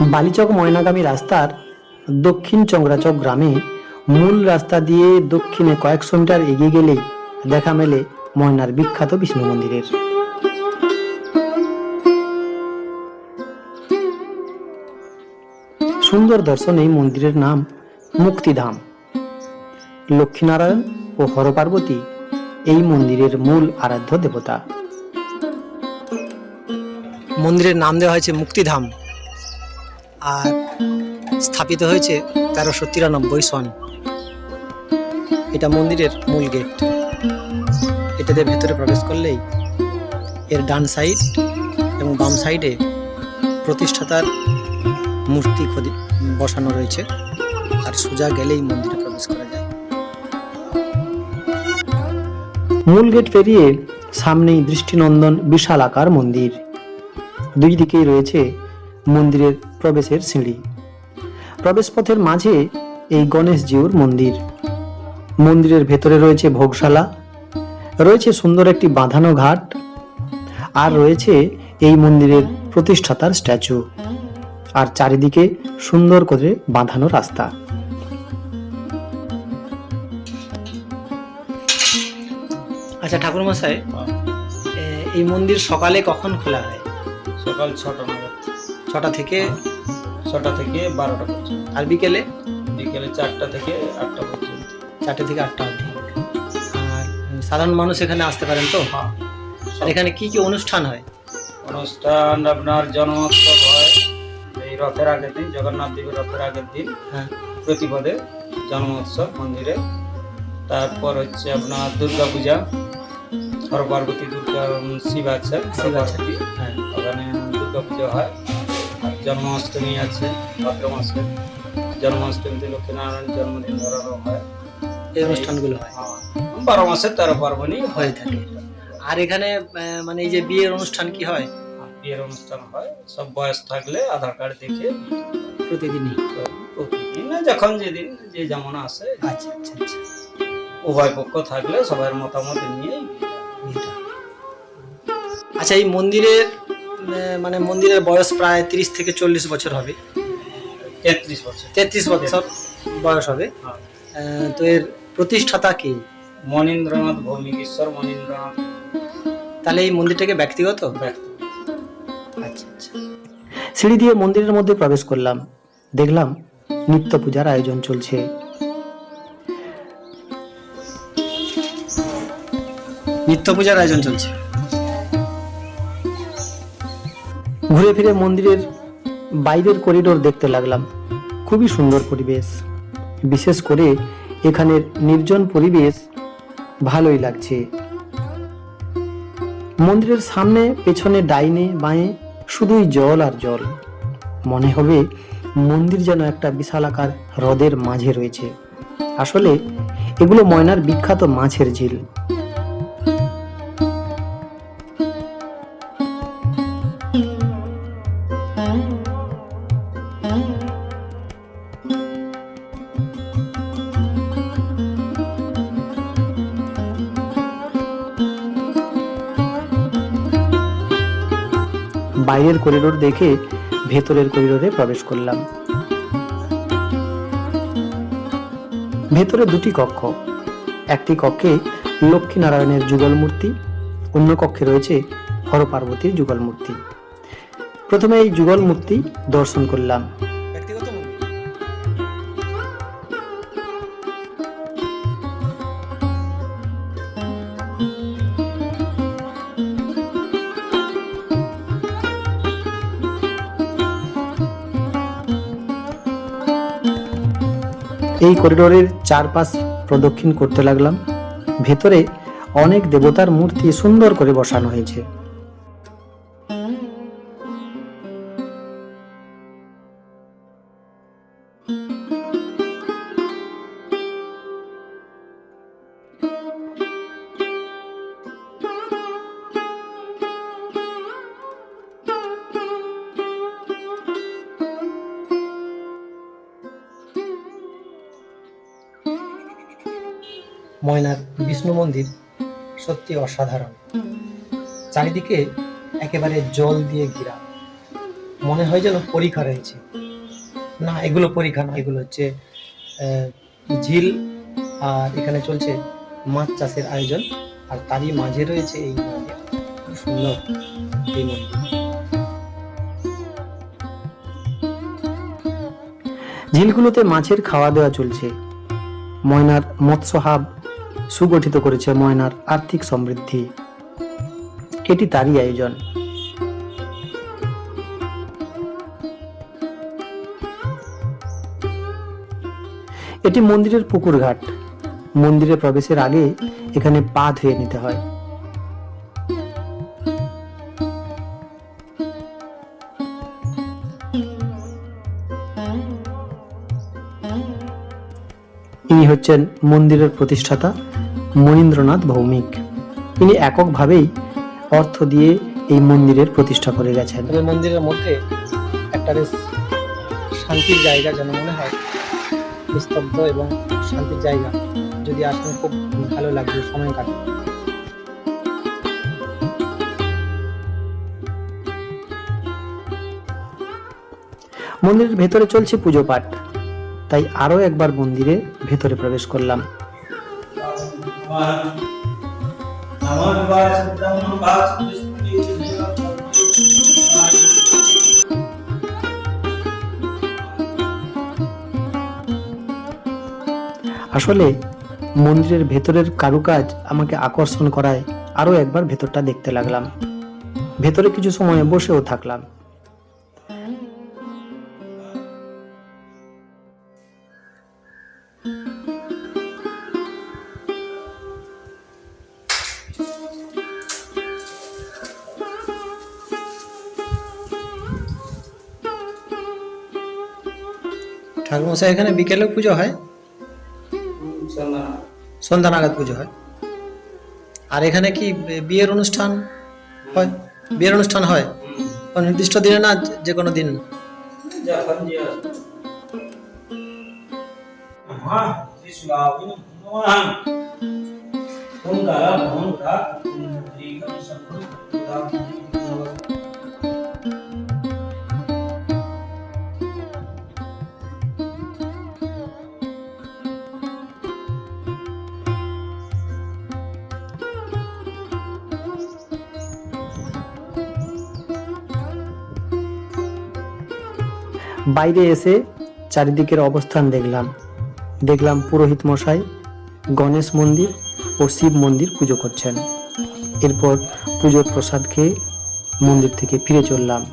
বালিচক ময়নাগামী রাস্তার দক্ষিণ চংরাচক গ্রামে মূল রাস্তা দিয়ে দক্ষিণে কয়েকশো মিটার এগিয়ে গেলেই দেখা মেলে ময়নার বিখ্যাত বিষ্ণু মন্দিরের। সুন্দর দর্শন এই মন্দিরের নাম মুক্তিধাম। লক্ষ্মীনারায়ণ ও হরপার্বতী এই মন্দিরের মূল আরাধ্য দেবতা। মন্দিরের নাম দেওয়া হয়েছে মুক্তিধাম। আর স্থাপিত হয়েছে তেরোশো তিরানব্বই সন। এটা মন্দিরের মূল গেট। এটাতে ভেতরে প্রবেশ করলেই এর ডান সাইড এবং বাম সাইডে প্রতিষ্ঠাতার মূর্তি খোদি বসানো রয়েছে। আর সোজা গেলেই মন্দিরে প্রবেশ করা যায়। মূল গেট পেরিয়ে সামনেই দৃষ্টিনন্দন বিশাল আকার মন্দির। দুই দিকেই রয়েছে মন্দিরের প্রবেশের সিঁড়ি। প্রবেশপথের মাঝে এই গণেশজিউর মন্দির। মন্দিরের ভেতরে রয়েছে ভোগশালা রয়েছে সুন্দর একটি বাঁধানো ঘাট আর রয়েছে এই মন্দিরের প্রতিষ্ঠাতার স্ট্যাচু। আর চারিদিকে সুন্দর করে বাঁধানো রাস্তা। আচ্ছা ঠাকুর মশাই এই মন্দির সকালে কখন খোলা হয়? সকাল ছটা নাগাদ। ছটা থেকে ছটা থেকে বারোটা পর্যন্ত। আর বিকেলে? বিকেলে চারটা থেকে আটটা পর্যন্ত। চারটে থেকে আটটা অবধি। আর সাধারণ মানুষ এখানে আসতে পারেন তো? হ্যাঁ। আর এখানে কি কি অনুষ্ঠান হয়? অনুষ্ঠান আপনার জন্মোৎসব হয় এই রথের আগের দিন জগন্নাথ দেবের রথের আগের দিন। হ্যাঁ। প্রতিপদে জন্মোৎসব মন্দিরে। তারপর হচ্ছে আপনার দুর্গা পূজা হর পার্বতী দুর্গা শিব আছে শিব আছে। হ্যাঁ। ওখানে দুর্গা পুজো হয়। জন্মাষ্টমী আছে ভাদ্র মাসে। জন্মাষ্টমীতে লক্ষ্মীনারায়ণ জন্মদিন ধরানো হয়। এই অনুষ্ঠানগুলো হয়? হ্যাঁ, বারো মাসে তেরো পার্বণই হয়ে। থাকে। আর এখানে মানে এই যে বিয়ের অনুষ্ঠান কি হয়? বিয়ের অনুষ্ঠান হয়। সব বয়স থাকলে আধার কার্ড দেখে প্রতিদিনই? প্রতিদিন না যখন যেদিন যে যেমন আসে। আচ্ছা আচ্ছা আচ্ছা। উভয় পক্ষ থাকলে সবার মতামত বিয়েটা। আচ্ছা এই মন্দিরের মানে মন্দিরের বয়স প্রায় তিরিশ থেকে চল্লিশ বছর হবে। তেত্রিশ বছর। তেত্রিশ বছর বয়স হবে। হ্যাঁ। তো এর প্রতিষ্ঠাতা কি? মনীন্দ্রনাথ ভৌমিকেশ্বর মনীন্দ্রনাথ। তাহলে এই মন্দিরটাকে ব্যক্তিগত? আচ্ছা আচ্ছা। সিঁড়ি দিয়ে মন্দিরের মধ্যে প্রবেশ করলাম। দেখলাম নিত্য পূজার আয়োজন চলছে। নিত্য পূজার আয়োজন চলছে। ঘুরে ফিরে মন্দিরের বাইরের করিডোর দেখতে লাগলাম। খুবই সুন্দর পরিবেশ। বিশেষ করে এখানের নির্জন পরিবেশ ভালোই লাগছে। মন্দিরের সামনে, পেছনে ডাইনে বাঁয়ে শুধুই জল আর জল। মনে হবে মন্দির যেন একটা বিশালাকার হ্রদের মাঝে রয়েছে। আসলে এগুলো ময়নার বিখ্যাত মাছের ঝিল। বাইরের করিডোর দেখে ভেতরের করিডোরে প্রবেশ করলাম। ভেতরে দুটি কক্ষ। একটি কক্ষে লক্ষ্মীনারায়ণের যুগল মূর্তি, অন্য কক্ষে রয়েছে হরপার্বতীর যুগল মূর্তি। প্রথমে এই যুগল মূর্তি দর্শন করলাম। এই করিডোরের চারপাশ প্রদক্ষিণ করতে লাগলাম। ভেতরে অনেক দেবতার মূর্তি সুন্দর করে বসানো হয়েছে। ময়নার বিষ্ণু মন্দির সত্যি অসাধারণ। চারিদিকে একেবারে জল দিয়ে ঘেরা। মনে হয় যেন পরীক্ষা রয়েছে। না, এগুলো পরীক্ষা না এগুলো হচ্ছে ঝিল আর এখানে চলছে মাছ চাষের আয়োজন। আর তারই মাঝে রয়েছে এই সুন্দর এই মন্দির। ঝিলগুলোতে মাছের খাওয়া দাওয়া চলছে। ময়নার মৎস্য হাব সুগঠিত করেছে ময়নার আর্থিক সমৃদ্ধি। এটি তারই আয়োজন। এটি মন্দিরের পুকুর ঘাট মন্দিরে প্রবেশের আগে এখানে পা ধুয়ে নিতে হয়। ইনি হচ্ছেন মন্দিরের প্রতিষ্ঠাতা মনীন্দ্রনাথ ভৌমিক। ইনি এককভাবেই অর্থ দিয়ে এই মন্দিরের প্রতিষ্ঠা করে গেছেন। তবে মন্দিরের মধ্যে একটা বেশ শান্তির জায়গা যেন মনে হয় নিস্তব্ধ এবং শান্তির জায়গা। যদি আসেন খুব ভালো লাগবে সময় কাটবে মন্দিরের ভেতরে চলছে পুজো পাঠ। তাই আরও একবার মন্দিরে ভেতরে প্রবেশ করলাম। আসলে মন্দিরের ভেতরের কারুকাজ আমাকে আকর্ষণ করায় আরও একবার ভেতরটা দেখতে লাগলাম। ভেতরে কিছু সময় বসেও থাকলাম। ঠাকুরমশাই এখানে বিকেলেও পুজো হয় সন্ধ্যা নাগাদ পুজো হয় আর এখানে কি বিয়ের অনুষ্ঠান হয় বিয়ের অনুষ্ঠান হয় নির্দিষ্ট দিনে না যে কোনো দিন হ্যাঁ, বাইরে এসে চারিদিকের অবস্থান দেখলাম। দেখলাম পুরোহিত মশাই, গণেশ মন্দির ও শিব মন্দির পুজো করছেন। এরপর পুজোর প্রসাদ খেয়ে মন্দির থেকে ফিরে চললাম।